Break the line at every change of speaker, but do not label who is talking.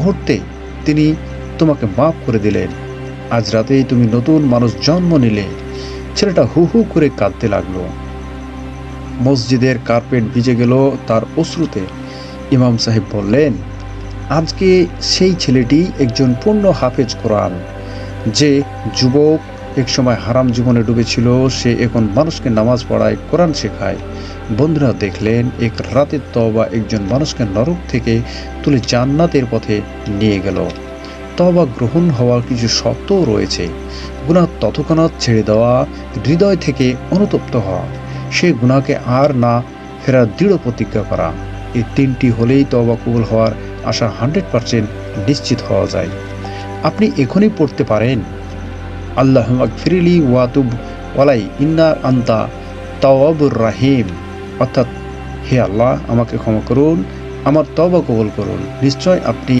মুহূর্তে তিনি তোমাকে মাফ করে দিলেন। আজ রাতেই তুমি নতুন মানুষ জন্ম নিলে। ছেলেটা হু হু করে কাঁদতে লাগল। মসজিদের কার্পেট ভিজে গেল তার অশ্রুতে। ইমাম সাহেব বললেন, আজকে সেই ছেলেটি একজন পূর্ণ হাফেজ কোরআন, যে যুবক একসময় হারাম জীবনে ডুবেছিল, সে এখন মানুষকে নামাজ পড়ায়, কোরআন শেখায়। বন্ধুরা দেখলেন, এক রাতের তবা একজন মানুষকে নরক থেকে তুলে জান্নাতের পথে নিয়ে গেল। তবা গ্রহণ হওয়ার কিছু শর্তও রয়েছে। গুণা তৎক্ষণাৎ ছেড়ে দেওয়া, হৃদয় থেকে অনুতপ্ত হওয়া, সে গুণাকে আর না ফেরার দৃঢ় প্রতিজ্ঞা করা। এই তিনটি হলেই তবা কবুল হওয়ার আশা হান্ড্রেড পারসেন্ট নিশ্চিত হওয়া যায়। আপনি এখনই পড়তে পারেন। আল্লাহ ফিরিলি ওয়াতুব ওয়ালাই। ইন্না আন্তা তাওয়াবুর রাহিম। অর্থাৎ, হে আল্লাহ, আমাকে ক্ষমা করুন, আমার তবা কবল করুন। নিশ্চয় আপনি